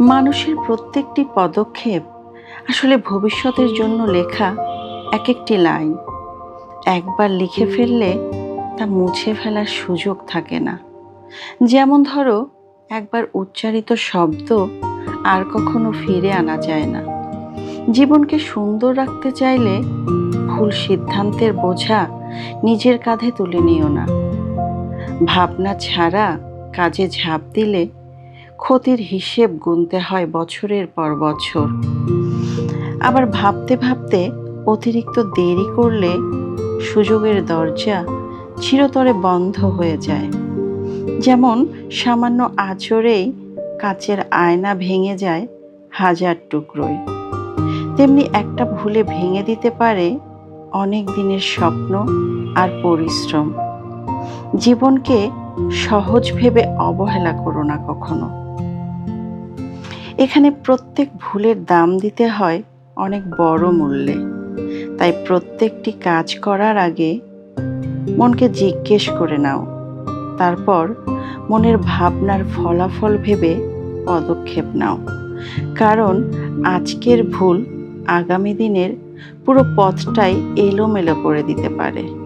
মানুষের প্রত্যেকটি পদক্ষেপ আসলে ভবিষ্যতের জন্য লেখা এক একটি লাইন। একবার লিখে ফেললে তা মুছে ফেলার সুযোগ থাকে না। যেমন ধরো, একবার উচ্চারিত শব্দ আর কখনো ফিরে আনা যায় না। জীবনকে সুন্দর রাখতে চাইলে ভুল সিদ্ধান্তের বোঝা নিজের কাঁধে তুলে নিও না। ভাবনা ছাড়া কাজে ঝাঁপ দিলে ক্ষতির হিসেব গুনতে হয় বছরের পর বছর। আবার ভাবতে ভাবতে অতিরিক্ত দেরি করলে সুযোগের দরজা চিরতরে বন্ধ হয়ে যায়। যেমন সামান্য আচরেই কাচের আয়না ভেঙে যায় হাজার টুকরোয়। তেমনি একটা ভুলে ভেঙে দিতে পারে অনেক দিনের স্বপ্ন আর পরিশ্রম। জীবনকে সহজ ভেবে অবহেলা করো না কখনো। এখানে প্রত্যেক ভুলের দাম দিতে হয় অনেক বড় মূল্যে। তাই প্রত্যেকটি কাজ করার আগে মনকে জিজ্ঞেস করে নাও। তারপর মনের ভাবনার ফলাফল ভেবে পদক্ষেপ নাও। কারণ আজকের ভুল আগামী দিনের পুরো পথটাই এলোমেলো করে দিতে পারে।